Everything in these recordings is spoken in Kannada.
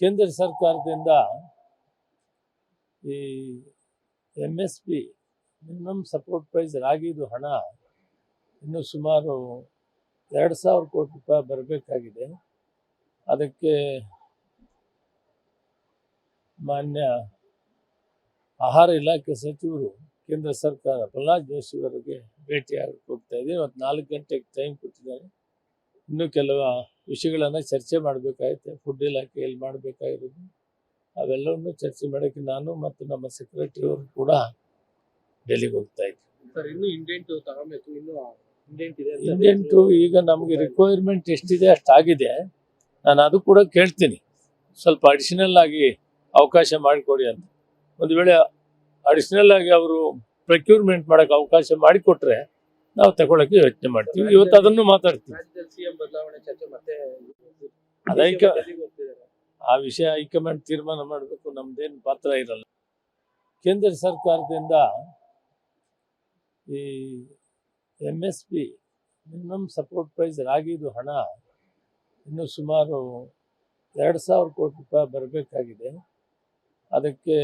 ಕೇಂದ್ರ ಸರ್ಕಾರದಿಂದ ಈ M S P minimum support price ರಾಗಿದು ಹಣ ಇನ್ನು ಸುಮಾರು ಎರಡು ಸಾವಿರ ಕೋಟಿ ರೂಪಾಯಿ ಬರಬೇಕಾಗಿದೆ. ಅದಕ್ಕೆ ಮಾನ್ಯ ಆಹಾರ ಇಲಾಖೆ ಸಚಿವರು ಕೇಂದ್ರ ಸರ್ಕಾರ ಪ್ರಹ್ಲಾದ್ ಜೋಶಿ ಅವರಿಗೆ ಭೇಟಿಯಾಗಕ್ಕೆ ಹೋಗ್ತಾ ಇದ್ದೀವಿ ಇವತ್ತು ನಾಲ್ಕು ಗಂಟೆಗೆ ಟೈಮ್ ಕೊಟ್ಟಿದ್ದಾರೆ. ಇನ್ನೂ ಕೆಲವು ವಿಷಯಗಳನ್ನು ಚರ್ಚೆ ಮಾಡಬೇಕಾಗುತ್ತೆ ಫುಡ್ ಇಲಾಖೆಯಲ್ಲಿ ಮಾಡಬೇಕಾಗಿರೋದು ಅವೆಲ್ಲವನ್ನು ಚರ್ಚೆ ಮಾಡೋಕ್ಕೆ ನಾನು ಮತ್ತು ನಮ್ಮ ಸೆಕ್ರೆಟರಿ ಅವರು ಕೂಡ ಡೆಲ್ಲಿಗೆ ಹೋಗ್ತಾ ಇದ್ದೀವಿ ಸರ್ ಇನ್ನು ಇಂಡೆಂಟ್ ತಗೊಬೇಕು ಇನ್ನು ಇಂಡೆಂಟ್ ಇದೆ ಅಂತ ಇಂಡೆಂಟು ಈಗ ನಮಗೆ ರಿಕ್ವೈರ್ಮೆಂಟ್ ಎಷ್ಟಿದೆ ಅಷ್ಟಾಗಿದೆ. ನಾನು ಅದು ಕೂಡ ಕೇಳ್ತೀನಿ. ಸ್ವಲ್ಪ ಅಡಿಷನಲ್ ಆಗಿ ಅವಕಾಶ ಮಾಡಿಕೊಡಿ ಅಂತ. ಒಂದು ವೇಳೆ ಅಡಿಷನಲ್ ಆಗಿ ಅವರು ಪ್ರೊಕ್ಯೂರ್ಮೆಂಟ್ ಮಾಡೋಕ್ಕೆ ಅವಕಾಶ ಮಾಡಿಕೊಟ್ರೆ ನಾವು ತಗೊಳಕ್ಕೆ ಯೋಚನೆ ಮಾಡ್ತೀವಿ. ಇವತ್ತು ಅದನ್ನು ಮಾತಾಡ್ತೀವಿ. ಅದೈಕ ಆ ವಿಷಯ ಹೈಕಮಾಂಡ್ ತೀರ್ಮಾನ ಮಾಡಬೇಕು ನಮ್ದೇನು ಪಾತ್ರ ಇರಲ್ಲ. ಕೇಂದ್ರ ಸರ್ಕಾರದಿಂದ ಈ M S P minimum support price ರಾಗಿದು ಹಣ ಇನ್ನು ಸುಮಾರು ಎರಡು ಸಾವಿರ ಕೋಟಿ ರೂಪಾಯಿ ಬರಬೇಕಾಗಿದೆ. ಅದಕ್ಕೆ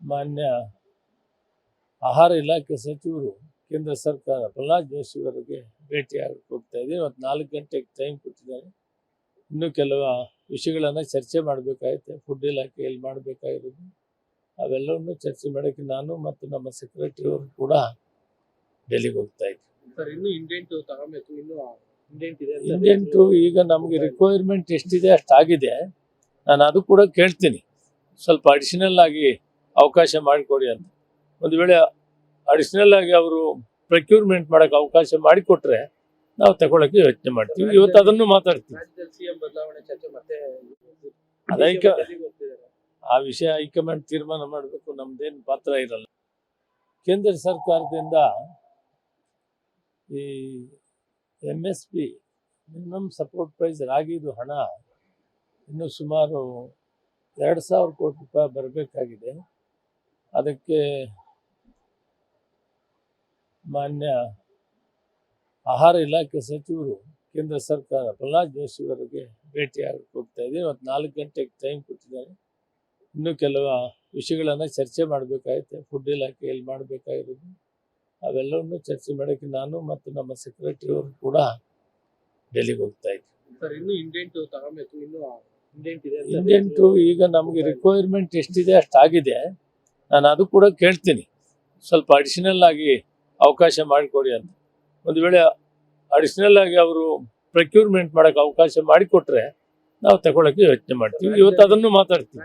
ಮಾನ್ಯ ಆಹಾರ ಇಲಾಖೆ ಸಚಿವರು ಕೇಂದ್ರ ಸರ್ಕಾರ ಪ್ರಹ್ಲಾದ್ ಜೋಶಿ ಅವರಿಗೆ ಭೇಟಿಯಾಗಕ್ಕೆ ಹೋಗ್ತಾ ಇದ್ದೀವಿ ಇವತ್ತು ನಾಲ್ಕು ಗಂಟೆಗೆ ಟೈಮ್ ಕೊಟ್ಟಿದ್ದಾರೆ. ಇನ್ನೂ ಕೆಲವು ವಿಷಯಗಳನ್ನು ಚರ್ಚೆ ಮಾಡಬೇಕಾಗುತ್ತೆ. ಫುಡ್ ಇಲಾಖೆಯಲ್ಲಿ ಮಾಡಬೇಕಾಗಿರೋದು. ಅವೆಲ್ಲವನ್ನು ಚರ್ಚೆ ಮಾಡೋಕ್ಕೆ ನಾನು ಮತ್ತು ನಮ್ಮ ಸೆಕ್ರೆಟರಿ ಅವರು ಕೂಡ ಡೆಲ್ಲಿಗೆ ಹೋಗ್ತಾ ಇದ್ದೀವಿ ಸರ್ ಇನ್ನೂ ಇಂಡೆಂಟ್ ತಗೊಬೇಕು. ಇನ್ನೂ ಇಂಡೆಂಟ್ ಇದೆ ಇಂಡೆಂಟು ಈಗ ನಮಗೆ ರಿಕ್ವೈರ್ಮೆಂಟ್ ಎಷ್ಟಿದೆ ಅಷ್ಟಾಗಿದೆ. ನಾನು ಅದು ಕೂಡ ಕೇಳ್ತೀನಿ. ಸ್ವಲ್ಪ ಅಡಿಷನಲ್ ಆಗಿ ಅವಕಾಶ ಮಾಡಿಕೊಡಿ ಅಂತ. ಒಂದು ವೇಳೆ ಅಡಿಷನಲ್ ಆಗಿ ಅವರು ಪ್ರೊಕ್ಯೂರ್ಮೆಂಟ್ ಮಾಡೋಕೆ ಅವಕಾಶ ಮಾಡಿಕೊಟ್ರೆ ನಾವು ತಗೊಳಕ್ಕೆ ಯೋಚನೆ ಮಾಡ್ತೀವಿ. ಇವತ್ತು ಅದನ್ನು ಮಾತಾಡ್ತೀವಿ. ಮತ್ತೆ ಆ ವಿಷಯ ಹೈಕಮಾಂಡ್ ತೀರ್ಮಾನ ಮಾಡಬೇಕು ನಮ್ದೇನು ಪಾತ್ರ ಇರಲ್ಲ. ಕೇಂದ್ರ ಸರ್ಕಾರದಿಂದ ಈ M S P minimum support price ರಾಗಿದು ಹಣ ಇನ್ನು ಸುಮಾರು ಎರಡು ಸಾವಿರ ಕೋಟಿ ರೂಪಾಯಿ ಬರಬೇಕಾಗಿದೆ. ಅದಕ್ಕೆ ಮಾನ್ಯ ಆಹಾರ ಇಲಾಖೆ ಸಚಿವರು ಕೇಂದ್ರ ಸರ್ಕಾರ ಪ್ರಹ್ಲಾದ್ ಜೋಶಿ ಅವರಿಗೆ ಭೇಟಿಯಾಗಕ್ಕೆ ಹೋಗ್ತಾ ಇದ್ದೀವಿ ಇವತ್ತು ನಾಲ್ಕು ಗಂಟೆಗೆ ಟೈಮ್ ಕೊಟ್ಟಿದ್ದಾರೆ. ಇನ್ನೂ ಕೆಲವು ವಿಷಯಗಳನ್ನು ಚರ್ಚೆ ಮಾಡಬೇಕಾಗುತ್ತೆ. ಫುಡ್ ಇಲಾಖೆಯಲ್ಲಿ ಮಾಡಬೇಕಾಗಿರೋದು. ಅವೆಲ್ಲವನ್ನು ಚರ್ಚೆ ಮಾಡೋಕ್ಕೆ ನಾನು ಮತ್ತು ನಮ್ಮ ಸೆಕ್ರೆಟರಿ ಅವರು ಕೂಡ ಡೆಲ್ಲಿಗೆ ಹೋಗ್ತಾ ಇದ್ದೀವಿ ಸರ್ ಇನ್ನು ಇಂಡೆಂಟ್ ತಗೊಬೇಕು ಇನ್ನು ಇಂಡೆಂಟು ಈಗ ನಮಗೆ ರಿಕ್ವೈರ್ಮೆಂಟ್ ಎಷ್ಟಿದೆ ಅಷ್ಟಾಗಿದೆ. ನಾನು ಅದು ಕೂಡ ಕೇಳ್ತೀನಿ. ಸ್ವಲ್ಪ ಅಡಿಷನಲ್ ಆಗಿ ಅವಕಾಶ ಮಾಡಿಕೊಡಿ ಅಂತ. ಒಂದು ವೇಳೆ ಅಡಿಷನಲ್ ಆಗಿ ಅವರು ಪ್ರೊಕ್ಯೂರ್ಮೆಂಟ್ ಮಾಡೋಕೆ ಅವಕಾಶ ಮಾಡಿಕೊಟ್ರೆ ನಾವು ತಗೊಳಕ್ಕೆ ಯೋಚನೆ ಮಾಡ್ತೀವಿ. ಇವತ್ತು ಅದನ್ನು ಮಾತಾಡ್ತೀವಿ.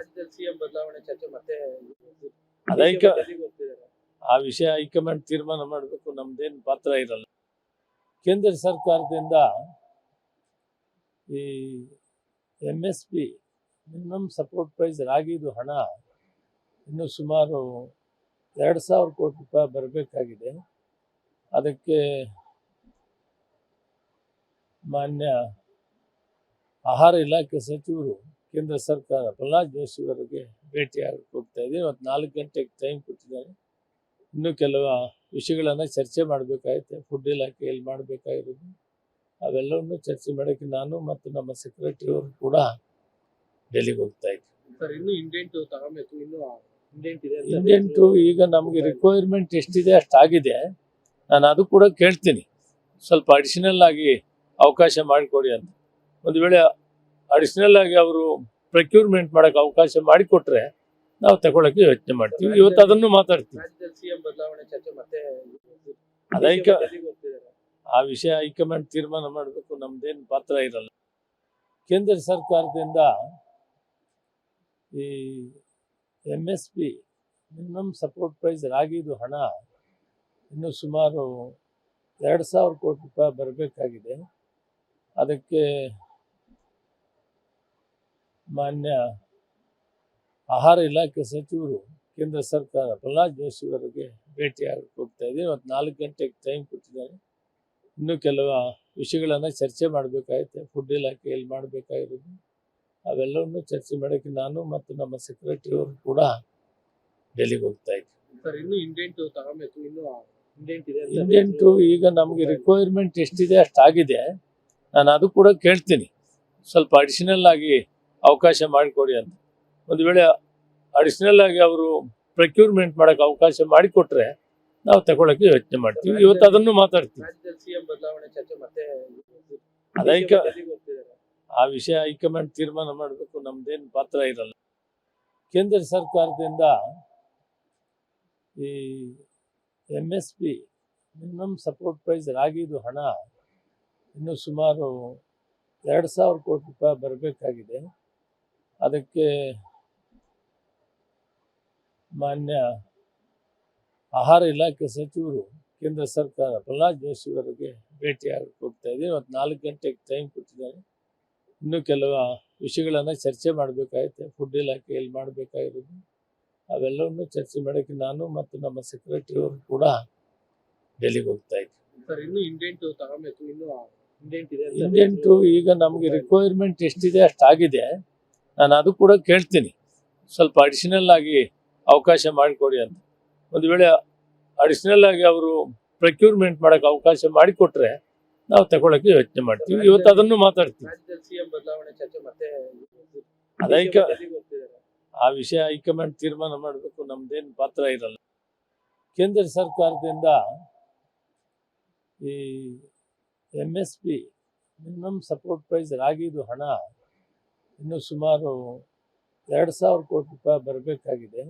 ಅದೈಕ ಆ ವಿಷಯ ಹೈಕಮಾಂಡ್ ತೀರ್ಮಾನ ಮಾಡಬೇಕು ನಮ್ದೇನು ಪಾತ್ರ ಇರಲ್ಲ. ಕೇಂದ್ರ ಸರ್ಕಾರದಿಂದ ಈ M S P minimum support price ರಾಗಿದು ಹಣ ಇನ್ನು ಸುಮಾರು ಎರಡು ಸಾವಿರ ಕೋಟಿ ರೂಪಾಯಿ ಬರಬೇಕಾಗಿದೆ. ಅದಕ್ಕೆ ಮಾನ್ಯ ಆಹಾರ ಇಲಾಖೆ ಸಚಿವರು ಕೇಂದ್ರ ಸರ್ಕಾರ ಪ್ರಹ್ಲಾದ್ ಜೋಶಿ ಅವರಿಗೆ ಭೇಟಿಯಾಗಕ್ಕೆ ಹೋಗ್ತಾ ಇದ್ದೀನಿ ಇವತ್ತು ನಾಲ್ಕು ಗಂಟೆಗೆ ಟೈಮ್ ಕೊಟ್ಟಿದ್ದಾರೆ. ಇನ್ನೂ ಕೆಲವು ವಿಷಯಗಳನ್ನು ಚರ್ಚೆ ಮಾಡಬೇಕಾಗುತ್ತೆ. ಫುಡ್ ಇಲಾಖೆಯಲ್ಲಿ ಮಾಡಬೇಕಾಗಿರೋದು. ಅವೆಲ್ಲವನ್ನು ಚರ್ಚೆ ಮಾಡೋಕ್ಕೆ ನಾನು ಮತ್ತು ನಮ್ಮ ಸೆಕ್ರೆಟರಿ ಅವರು ಕೂಡ ಡೆಲ್ಲಿಗೆ ಹೋಗ್ತಾ ಇದ್ದೀವಿ ಸರ್ ಇನ್ನು ಇಂಡೆಂಟ್ ತಗೊಬೇಕು. ಇನ್ನು ಇಂಡೆಂಟ್ ಇದೆ ಅಂತ ಇಂಡೆಂಟು ಈಗ ನಮಗೆ ರಿಕ್ವೈರ್ಮೆಂಟ್ ಎಷ್ಟಿದೆ ಅಷ್ಟಾಗಿದೆ. ನಾನು ಅದು ಕೂಡ ಕೇಳ್ತೀನಿ. ಸ್ವಲ್ಪ ಅಡಿಷನಲ್ ಆಗಿ ಅವಕಾಶ ಮಾಡಿಕೊಡಿ ಅಂತ. ಒಂದು ವೇಳೆ ಅಡಿಷನಲ್ ಆಗಿ ಅವರು ಪ್ರೊಕ್ಯೂರ್ಮೆಂಟ್ ಮಾಡೋಕೆ ಅವಕಾಶ ಮಾಡಿಕೊಟ್ರೆ ನಾವು ತಗೊಳಕ್ಕೆ ಯೋಚನೆ ಮಾಡ್ತೀವಿ. ಇವತ್ತು ಅದನ್ನು ಮಾತಾಡ್ತೀವಿ. ಆ ವಿಷಯ ಹೈಕಮಾಂಡ್ ತೀರ್ಮಾನ ಮಾಡಬೇಕು ನಮ್ದೇನು ಪಾತ್ರ ಇರಲ್ಲ. ಕೇಂದ್ರ ಸರ್ಕಾರದಿಂದ ಈ M S P minimum support price ರಾಗಿದು ಹಣ ಇನ್ನು ಸುಮಾರು ಎರಡು ಸಾವಿರ ಕೋಟಿ ರೂಪಾಯಿ ಬರಬೇಕಾಗಿದೆ. ಅದಕ್ಕೆ ಮಾನ್ಯ ಆಹಾರ ಇಲಾಖೆ ಸಚಿವರು ಕೇಂದ್ರ ಸರ್ಕಾರ ಪ್ರಹ್ಲಾದ್ ಜೋಶಿ ಅವರಿಗೆ ಭೇಟಿಯಾಗಕ್ಕೆ ಹೋಗ್ತಾ ಇದ್ದೀವಿ ಇವತ್ತು ನಾಲ್ಕು ಗಂಟೆಗೆ ಟೈಮ್ ಕೊಟ್ಟಿದ್ದಾರೆ. ಇನ್ನೂ ಕೆಲವು ವಿಷಯಗಳನ್ನು ಚರ್ಚೆ ಮಾಡಬೇಕಾಗುತ್ತೆ. ಫುಡ್ ಇಲಾಖೆಯಲ್ಲಿ ಮಾಡಬೇಕಾಗಿರೋದು. ಅವೆಲ್ಲವನ್ನು ಚರ್ಚೆ ಮಾಡೋಕ್ಕೆ ನಾನು ಮತ್ತು ನಮ್ಮ ಸೆಕ್ರೆಟರಿ ಅವರು ಕೂಡ ಡೆಲ್ಲಿಗೆ ಹೋಗ್ತಾ ಇದ್ದೀವಿ ಸರ್, ಇನ್ನೂ ಇಂಡೆಂಟು ತಗೋಬೇಕು ಇನ್ನು ಇಂಡೆಂಟ್ ಈಗ ನಮಗೆ ರಿಕ್ವೈರ್ಮೆಂಟ್ ಎಷ್ಟಿದೆ ಅಷ್ಟಾಗಿದೆ. ನಾನು ಅದು ಕೂಡ ಕೇಳ್ತೀನಿ. ಸ್ವಲ್ಪ ಅಡಿಷನಲ್ ಆಗಿ ಅವಕಾಶ ಮಾಡಿಕೊಡಿ ಅಂತ. ಒಂದು ವೇಳೆ ಅಡಿಷನಲ್ ಆಗಿ ಅವರು ಪ್ರಕ್ಯೂರ್ಮೆಂಟ್ ಮಾಡೋಕೆ ಅವಕಾಶ ಮಾಡಿಕೊಟ್ರೆ ನಾವು ತಗೊಳಕ್ಕೆ ಯೋಚನೆ ಮಾಡ್ತೀವಿ. ಇವತ್ತು ಅದನ್ನು ಮಾತಾಡ್ತೀವಿ ಅದೈಕ ಆ ವಿಷಯ ಹೈಕಮಾಂಡ್ ತೀರ್ಮಾನ ಮಾಡಬೇಕು ನಮ್ದೇನು ಪಾತ್ರ ಇರಲ್ಲ. ಕೇಂದ್ರ ಸರ್ಕಾರದಿಂದ ಈ M S P minimum support price ರಾಗಿದು ಹಣ ಇನ್ನು ಸುಮಾರು ಎರಡು ಸಾವಿರ ಕೋಟಿ ರೂಪಾಯಿ ಬರಬೇಕಾಗಿದೆ. ಅದಕ್ಕೆ ಮಾನ್ಯ ಆಹಾರ ಇಲಾಖೆ ಸಚಿವರು ಕೇಂದ್ರ ಸರ್ಕಾರ ಪ್ರಹ್ಲಾದ್ ಜೋಶಿ ಅವರಿಗೆ ಭೇಟಿಯಾಗಕ್ಕೆ ಹೋಗ್ತಾ ಇದ್ದೀವಿ ಇವತ್ತು ನಾಲ್ಕು ಗಂಟೆಗೆ ಟೈಮ್ ಕೊಟ್ಟಿದ್ದಾರೆ. ಇನ್ನೂ ಕೆಲವು ವಿಷಯಗಳನ್ನು ಚರ್ಚೆ ಮಾಡಬೇಕಾಗುತ್ತೆ. ಫುಡ್ ಇಲಾಖೆಯಲ್ಲಿ ಮಾಡಬೇಕಾಗಿರೋದು. ಅವೆಲ್ಲವನ್ನು ಚರ್ಚೆ ಮಾಡೋಕ್ಕೆ ನಾನು ಮತ್ತು ನಮ್ಮ ಸೆಕ್ರೆಟರಿ ಅವರು ಕೂಡ ಡೆಲ್ಲಿಗೆ ಹೋಗ್ತಾ ಇನ್ನು ಇಂಡೆಂಟ್ ಈಗ ನಮಗೆ ರಿಕ್ವೈರ್ಮೆಂಟ್ ಎಷ್ಟಿದೆ ಅಷ್ಟಾಗಿದೆ. ನಾನು ಅದು ಕೂಡ ಕೇಳ್ತೀನಿ. ಸ್ವಲ್ಪ ಅಡಿಷನಲ್ ಆಗಿ ಅವಕಾಶ ಮಾಡಿಕೊಡಿ ಅಂತ. ಒಂದು ವೇಳೆ ಅಡಿಷನಲ್ ಆಗಿ ಅವರು ಪ್ರಕ್ಯೂರ್ಮೆಂಟ್ ಮಾಡೋಕೆ ಅವಕಾಶ ಮಾಡಿಕೊಟ್ರೆ ನಾವು ತಗೊಳಕ್ಕೆ ಯೋಚನೆ ಮಾಡ್ತೀವಿ. ಇವತ್ತು ಅದನ್ನು ಮಾತಾಡ್ತೀವಿ. ರಾಜ್ಯದಲ್ಲಿ ಆ ವಿಷಯ ಹೈಕಮಾಂಡ್ ತೀರ್ಮಾನ ಮಾಡಬೇಕು, ನಮ್ದೇನು ಪಾತ್ರ ಇರಲ್ಲ. ಕೇಂದ್ರ ಸರ್ಕಾರದಿಂದ ಈ M S P minimum support price ರಾಗಿದು ಹಣ ಇನ್ನು ಸುಮಾರು ಎರಡು ಸಾವಿರ ಕೋಟಿ ರೂಪಾಯಿ ಬರಬೇಕಾಗಿದೆ.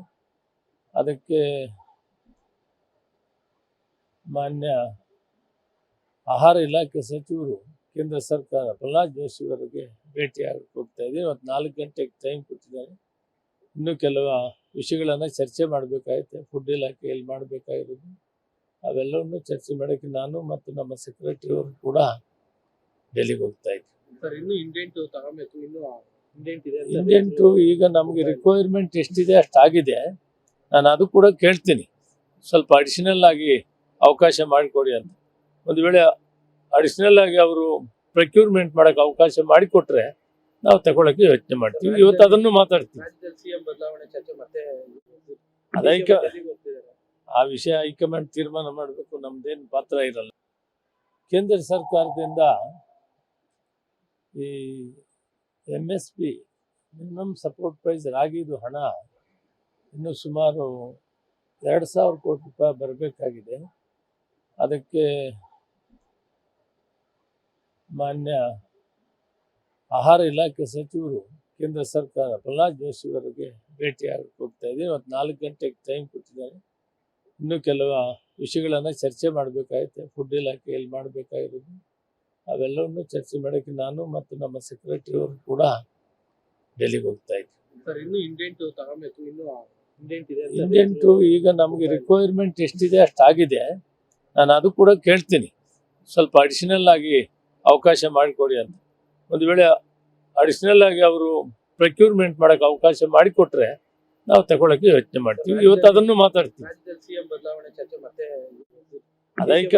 ಅದಕ್ಕೆ ಮಾನ್ಯ ಆಹಾರ ಇಲಾಖೆ ಸಚಿವರು ಕೇಂದ್ರ ಸರ್ಕಾರ ಪ್ರಹ್ಲಾದ್ ಜೋಶಿ ಅವರಿಗೆ ಭೇಟಿಯಾಗಕ್ಕೆ ಹೋಗ್ತಾ ಇದ್ದೀವಿ ಇವತ್ತು ನಾಲ್ಕು ಗಂಟೆಗೆ ಟೈಮ್ ಕೊಟ್ಟಿದ್ದಾರೆ. ಇನ್ನೂ ಕೆಲವು ವಿಷಯಗಳನ್ನು ಚರ್ಚೆ ಮಾಡಬೇಕಾಗುತ್ತೆ. ಫುಡ್ ಇಲಾಖೆಯಲ್ಲಿ ಮಾಡಬೇಕಾಗಿರೋದು. ಅವೆಲ್ಲವನ್ನು ಚರ್ಚೆ ಮಾಡೋಕ್ಕೆ ನಾನು ಮತ್ತು ನಮ್ಮ ಸೆಕ್ರೆಟರಿ ಅವರು ಕೂಡ ಡೆಲ್ಲಿಗೆ ಹೋಗ್ತಾ ಇದ್ದೀವಿ ಸರ್ ಇನ್ನು ಇಂಡೆಂಟ್ ತಗೊಬೇಕು. ಇನ್ನು ಇಂಡೆಂಟ್ ಇದೆ ಇಂಡೆಂಟು ಈಗ ನಮಗೆ ರಿಕ್ವೈರ್ಮೆಂಟ್ ಎಷ್ಟಿದೆ ಅಷ್ಟಾಗಿದೆ. ನಾನು ಅದು ಕೂಡ ಕೇಳ್ತೀನಿ. ಸ್ವಲ್ಪ ಅಡಿಷನಲ್ ಆಗಿ ಅವಕಾಶ ಮಾಡಿಕೊಡಿ ಅಂತ. ಒಂದು ವೇಳೆ ಅಡಿಷನಲ್ ಆಗಿ ಅವರು ಪ್ರಕ್ಯೂರ್ಮೆಂಟ್ ಮಾಡೋಕೆ ಅವಕಾಶ ಮಾಡಿಕೊಟ್ರೆ ನಾವು ತಗೊಳಕ್ಕೆ ಯೋಚನೆ ಮಾಡ್ತೀವಿ. ಇವತ್ತು ಅದನ್ನು ಮಾತಾಡ್ತೀವಿ. ಅದೈಕ ಆ ವಿಷಯ ಹೈಕಮಾಂಡ್ ತೀರ್ಮಾನ ಮಾಡಬೇಕು ನಮ್ದೇನು ಪಾತ್ರ ಇರಲ್ಲ. ಕೇಂದ್ರ ಸರ್ಕಾರದಿಂದ ಈ M S P minimum support price ರಾಗಿದು ಹಣ ಇನ್ನು ಸುಮಾರು ಎರಡು ಸಾವಿರ ಕೋಟಿ ರೂಪಾಯಿ ಬರಬೇಕಾಗಿದೆ. ಅದಕ್ಕೆ ಮಾನ್ಯ ಆಹಾರ ಇಲಾಖೆ ಸಚಿವರು ಕೇಂದ್ರ ಸರ್ಕಾರ ಪ್ರಹ್ಲಾದ್ ಜೋಶಿ ಅವರಿಗೆ ಭೇಟಿಯಾಗಕ್ಕೆ ಹೋಗ್ತಾ ಇದ್ದೀವಿ ಇವತ್ತು ನಾಲ್ಕು ಗಂಟೆಗೆ ಟೈಮ್ ಕೊಟ್ಟಿದ್ದಾರೆ. ಇನ್ನೂ ಕೆಲವು ವಿಷಯಗಳನ್ನು ಚರ್ಚೆ ಮಾಡಬೇಕಾಗುತ್ತೆ. ಫುಡ್ ಇಲಾಖೆಯಲ್ಲಿ ಮಾಡಬೇಕಾಗಿರೋದು. ಅವೆಲ್ಲವನ್ನು ಚರ್ಚೆ ಮಾಡೋಕ್ಕೆ ನಾನು ಮತ್ತು ನಮ್ಮ ಸೆಕ್ರೆಟರಿ ಅವರು ಕೂಡ ಡೆಲ್ಲಿಗೆ ಹೋಗ್ತಾ ಇದ್ದೀವಿ ಸರ್ ಇನ್ನು ಇಂಡೆಂಟ್ ತಗೊಬೇಕು ಇನ್ನು ಇಂಡೆಂಟು ಈಗ ನಮಗೆ ರಿಕ್ವೈರ್ಮೆಂಟ್ ಎಷ್ಟಿದೆ ಅಷ್ಟಾಗಿದೆ. ನಾನು ಅದು ಕೂಡ ಕೇಳ್ತೀನಿ. ಸ್ವಲ್ಪ ಅಡಿಷನಲ್ ಆಗಿ ಅವಕಾಶ ಮಾಡಿಕೊಡಿ ಅಂತ. ಒಂದು ವೇಳೆ ಅಡಿಷನಲ್ ಆಗಿ ಅವರು ಪ್ರಕ್ಯೂರ್ಮೆಂಟ್ ಮಾಡೋಕೆ ಅವಕಾಶ ಮಾಡಿಕೊಟ್ರೆ ನಾವು ತಗೊಳಕ್ಕೆ ಯೋಚನೆ ಮಾಡ್ತೀವಿ. ಇವತ್ತು ಅದನ್ನು ಮಾತಾಡ್ತೀವಿ. ಅದೈಕ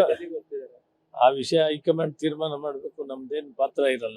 ಆ ವಿಷಯ ಹೈಕಮಾಂಡ್ ತೀರ್ಮಾನ ಮಾಡಬೇಕು. ನಮ್ದೇನು ಪಾತ್ರ ಇರಲ್ಲ.